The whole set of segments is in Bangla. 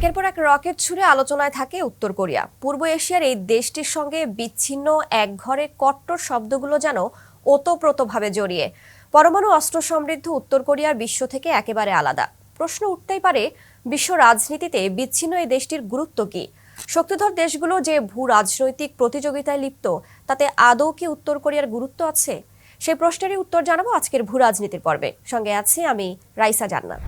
একের পর এক রকেট ছুড়ে আলোচনায় থাকে উত্তর কোরিয়া। পূর্ব এশিয়ার এই দেশটির সঙ্গে বিচ্ছিন্ন এক ঘরে কট্টর শব্দগুলো যেন ওতপ্রোতভাবে জড়িয়ে। পরমাণু অস্ত্র সমৃদ্ধ উত্তর কোরিয়ার বিশ্ব থেকে একেবারে আলাদা। প্রশ্ন উঠতেই পারে, বিশ্ব রাজনীতিতে বিচ্ছিন্ন এই দেশটির গুরুত্ব কি? শক্তিধর দেশগুলো যে ভূ রাজনৈতিক প্রতিযোগিতায় লিপ্ত, তাতে আদৌ কি উত্তর কোরিয়ার গুরুত্ব আছে? সেই প্রশ্নেরই উত্তর জানাব আজকের ভূ রাজনীতির পর্বে। সঙ্গে আছি আমি রাইসা জান্নাত।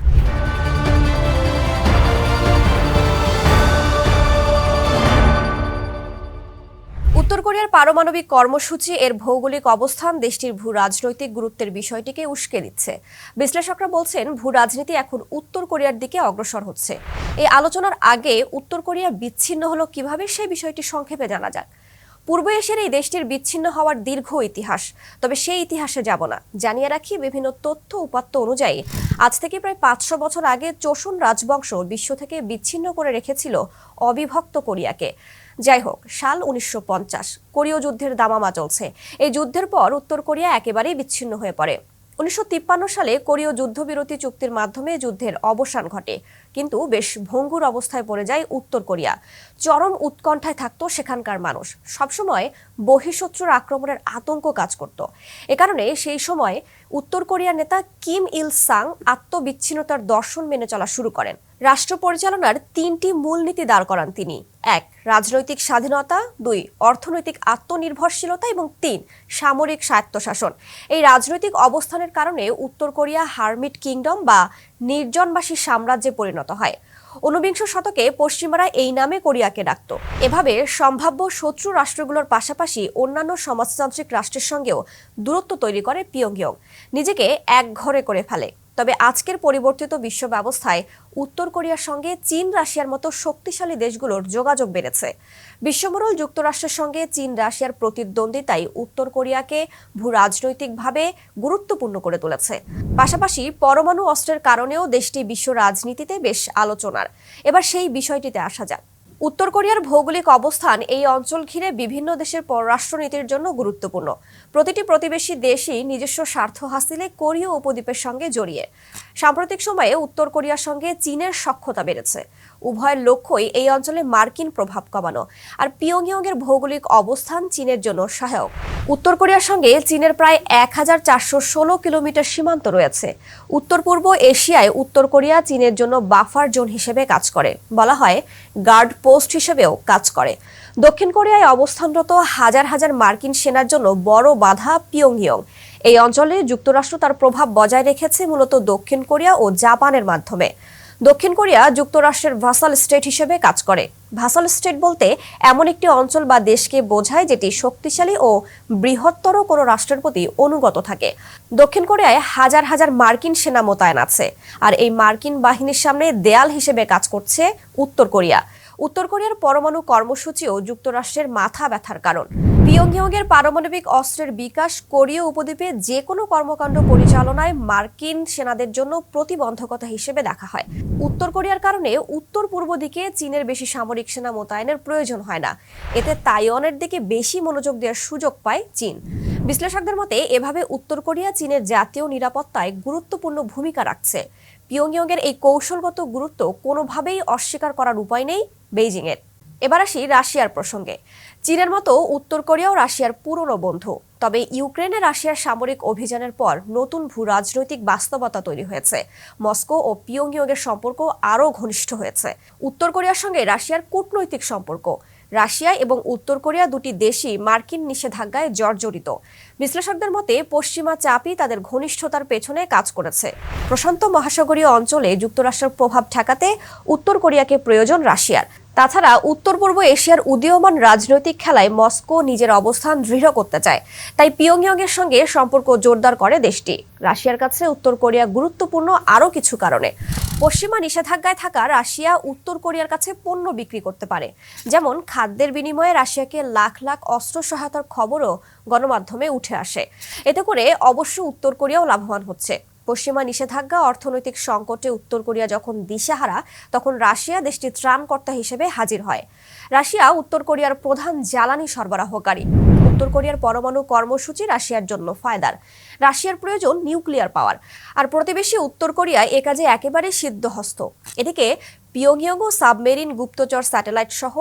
উত্তর কোরিয়ার পারমাণবিক কর্মসূচি এর ভৌগোলিক অবস্থান দেশটির ভূ রাজনৈতিক গুরুত্বের বিষয়টিকে উস্কে দিচ্ছে। বিশ্লেষকরা বলছেন, ভূ রাজনীতি এখন উত্তর কোরিয়ার দিকে অগ্রসর হচ্ছে। এই আলোচনার আগে উত্তর কোরিয়া বিচ্ছিন্ন হলো কীভাবে সেই বিষয়টি সংক্ষেপে জানা যাক। পূর্ব এশিয়ার এই দেশটির বিচ্ছিন্ন হওয়ার দীর্ঘ ইতিহাস। তবে সেই ইতিহাসে যাব না। জানিয়ে রাখি, বিভিন্ন তথ্য উপাত্ত অনুযায়ী আজ থেকে প্রায় পাঁচশো বছর আগে চোষণ রাজবংশ বিশ্ব থেকে বিচ্ছিন্ন করে রেখেছিল অবিভক্ত কোরিয়াকে। যাই হোক, সাল উনিশশো কোরীয় যুদ্ধের দামামা চলছে। এই যুদ্ধের পর উত্তর কোরিয়া একেবারেই বিচ্ছিন্ন হয়ে পড়ে। উনিশশো সালে কোরীয় যুদ্ধবিরতি চুক্তির মাধ্যমে যুদ্ধের অবসান ঘটে। কিন্তু বেশ ভঙ্গুর অবস্থায় পড়ে যায় উত্তর কোরিয়া। চরম উৎকণ্ঠায় থাকতো সেখানকার মানুষ। সবসময় বহিঃশত্রুর আক্রমণের আতঙ্ক কাজ করত। এ কারণে সেই সময় উত্তর কোরিয়ার নেতা কিম ইল সাং আত্মবিচ্ছিন্নতার দর্শন মেনে চলা শুরু করেন। রাষ্ট্র পরিচালনার তিনটি মূলনীতি দাঁড় করান তিনি। এক, রাজনৈতিক স্বাধীনতা, দুই, অর্থনৈতিক আত্মনির্ভরশীলতা এবং তিন, সামরিক স্বায়ত্তশাসন। এই রাজনৈতিক অবস্থানের কারণে উত্তর কোরিয়া হারমিট কিংডম বা নির্জনবাসী সাম্রাজ্যে পরিণত হয়। ঊনবিংশ শতকে পশ্চিমারা এই নামে কোরিয়াকে ডাকত। এভাবে সম্ভাব্য শত্রু রাষ্ট্রগুলোর পাশাপাশি অন্যান্য সমাজতান্ত্রিক রাষ্ট্রের সঙ্গেও দূরত্ব তৈরি করে পিয়ংইয়ং। নিজেকে এক ঘরে করে ফেলে। তবে আজকের পরিবর্তিত বিশ্ব ব্যবস্থায় উত্তর কোরিয়ার সঙ্গে চীন, রাশিয়ার মতো শক্তিশালী দেশগুলোর যোগাযোগ বেড়েছে। বিশ্বমোড়ল যুক্তরাষ্ট্রের সঙ্গে চীন, রাশিয়ার প্রতিদ্বন্দ্বিতাই উত্তর কোরিয়াকে ভূ রাজনৈতিকভাবে গুরুত্বপূর্ণ করে তুলেছে। পাশাপাশি পরমাণু অস্ত্রের কারণেও দেশটি বিশ্ব রাজনীতিতে বেশ আলোচনার। এবার সেই বিষয়টিতে আসা যাক। উত্তর কোরিয়ার ভৌগোলিক অবস্থান এই অঞ্চল ঘিরে বিভিন্ন দেশের পররাষ্ট্রনীতির জন্য গুরুত্বপূর্ণ। প্রতিটি প্রতিবেশী দেশই নিজস্ব স্বার্থ হাসিলে কোরীয় উপদ্বীপের সঙ্গে জড়িয়ে। সাম্প্রতিক সময়ে উত্তর কোরিয়ার সঙ্গে চীনের সক্ষতা বেড়েছে। উভয়ের লক্ষ্যই এই অঞ্চলে মার্কিন প্রভাব কমানো। আর পিয়ংইয়ং এর ভৌগোলিক অবস্থান চীনের জন্য সহায়ক। উত্তর কোরিয়ার সঙ্গে চীনের প্রায় এক হাজার চারশো ষোলো কিলোমিটার সীমান্ত রয়েছে। উত্তর পূর্ব এশিয়ায় উত্তর কোরিয়া চীনের জন্য বাফার জোন হিসেবে কাজ করে। বলা হয়, গার্ড পোস্ট হিসেবেও কাজ করে। দক্ষিণ কোরিয়ায় অবস্থানরত হাজার হাজার মার্কিন সেনার জন্য বড় বাধা পিয়ংইয়ং। এই অঞ্চলে যুক্তরাষ্ট্র তার প্রভাব বজায় রেখেছে মূলত দক্ষিণ কোরিয়া ও জাপানের মাধ্যমে। দক্ষিণ কোরিয়া যুক্তরাষ্ট্রের ভাসাল স্টেট হিসেবে কাজ করে। ভাসাল স্টেট বলতে এমন একটি অঞ্চল বা দেশকে বোঝায় যেটি শক্তিশালী ও বৃহত্তর কোনো রাষ্ট্রের প্রতি অনুগত থাকে। দক্ষিণ কোরিয়ায় হাজার হাজার মার্কিন সেনা মোতায়েন আছে, আর এই মার্কিন বাহিনীর সামনে দেয়াল হিসেবে কাজ করছে উত্তর কোরিয়া। উত্তর কোরিয়ার পরমাণু কর্মসূচিও যুক্তরাষ্ট্রের মাথা ব্যথার কারণ। পিয়ংইয়ংয়ের পারমাণবিক অস্ত্রের বিকাশ কোরীয় উপদ্বীপে যে কোনো কর্মকাণ্ড পরিচালনায় মার্কিন সেনাদের জন্য প্রতিবন্ধকতা হিসেবে দেখা হয়। উত্তর কোরিয়ার কারণে উত্তর পূর্ব দিকে চীনের বেশি সামরিক সেনা মোতায়েনের প্রয়োজন হয় না। এতে তাইওয়ানের দিকে বেশি মনোযোগ দেওয়ার সুযোগ পায় চীন। বিশ্লেষকদের মতে, এভাবে উত্তর কোরিয়া চীনের জাতীয় নিরাপত্তায় গুরুত্বপূর্ণ ভূমিকা রাখছে। পিয়ংইয়ংয়ের এই কৌশলগত গুরুত্ব কোনোভাবেই অস্বীকার করার উপায় নেই বেইজিংয়ের। এবার আসি রাশিয়ার প্রসঙ্গে। চীনের মতো উত্তর কোরিয়াও রাশিয়ার পুরনো বন্ধু। তবে ইউক্রেনে রাশিয়ার সামরিক অভিযানের পর নতুন ভূ রাজনৈতিক বাস্তবতা তৈরি হয়েছে। মস্কো ও পিয়ংইয়ংয়ের সম্পর্ক আরও ঘনিষ্ঠ হয়েছে। উত্তর কোরিয়ার সঙ্গে রাশিয়ার কূটনৈতিক সম্পর্ক। রাশিয়া এবং উত্তর কোরিয়া দুটি দেশই মার্কিন নিষেধাজ্ঞায় জর্জরিত। বিশ্লেষকদের মতে, পশ্চিমা চাপই তাদের ঘনিষ্ঠতার পেছনে কাজ করেছে। প্রশান্ত মহাসাগরীয় অঞ্চলে যুক্তরাষ্ট্রের প্রভাব ঠেকাতে উত্তর কোরিয়াকে প্রয়োজন রাশিয়ার। তাছাড়া উত্তর পূর্ব এশিয়ার উদীয়মান রাজনৈতিক খেলায় মস্কো নিজের অবস্থান দৃঢ় করতে চায়। তাই পিয়ংইয়ংয়ের সঙ্গে সম্পর্ক জোরদার করে দেশটি। রাশিয়ার কাছে উত্তর কোরিয়া গুরুত্বপূর্ণ আরও কিছু কারণে। পশ্চিমা নিষেধাজ্ঞায় থাকা রাশিয়া উত্তর কোরিয়ার কাছে পণ্য বিক্রি করতে পারে। যেমন, খাদ্যের বিনিময়ে রাশিয়াকে লাখ লাখ অস্ত্র সহায়তার খবরও গণমাধ্যমে উঠে আসে। এতে করে অবশ্য উত্তর কোরিয়াও লাভবান হচ্ছে। পশ্চিমা নিষেধাজ্ঞা, অর্থনৈতিক সংকটে উত্তর কোরিয়া যখন দিশেহারা, তখন রাশিয়া দেশটি ত্রাণকর্তা হিসেবে হাজির হয়। রাশিয়া উত্তর কোরিয়ার প্রধান জ্বালানি সরবরাহকারী। উত্তর কোরিয়ার পরমাণু কর্মসূচি রাশিয়ার জন্য ফায়দার। রাশিয়ার প্রয়োজন নিউক্লিয়ার পাওয়ার। আর প্রতিবেশী উত্তর কোরিয়া এ কাজে একেবারে সিদ্ধহস্ত। এদিকে পিয়ংইয়ং সাবমেরিন গুপ্তচর স্যাটেলাইট সহ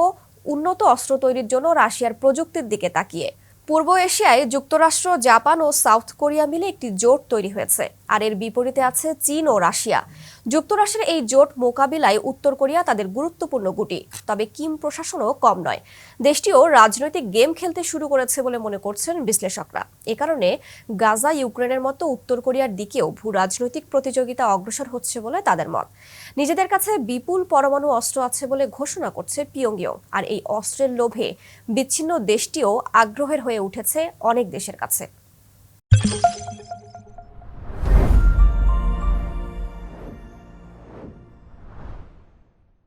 উন্নত অস্ত্র তৈরির জন্য রাশিয়ার প্রযুক্তির দিকে তাকিয়ে। পূর্ব এশিয়ায় যুক্তরাষ্ট্র, জাপান ও সাউথ কোরিয়া মিলে একটি জোট তৈরি হয়েছে। আর এর বিপরীতে আছে চীন ও রাশিয়া। যুক্তরাষ্ট্রের এই জোট মোকাবিলায় উত্তর কোরিয়া তাদের গুরুত্বপূর্ণ গুটি। তবে কিম প্রশাসনও কম নয়। দেশটিও রাজনৈতিক গেম খেলতে শুরু করেছে বলে মনে করছেন বিশ্লেষকরা। এ কারণে গাজা, ইউক্রেনের মতো উত্তর কোরিয়ার দিকেও ভূ রাজনৈতিক প্রতিযোগিতা অগ্রসর হচ্ছে বলে তাদের মত। নিজেদের কাছে বিপুল পরমাণু অস্ত্র আছে বলে ঘোষণা করছে পিয়ংইয়ং। আর এই অস্ত্রের লোভে বিচ্ছিন্ন দেশটিও আগ্রহের হয়ে উঠেছে অনেক দেশের কাছে।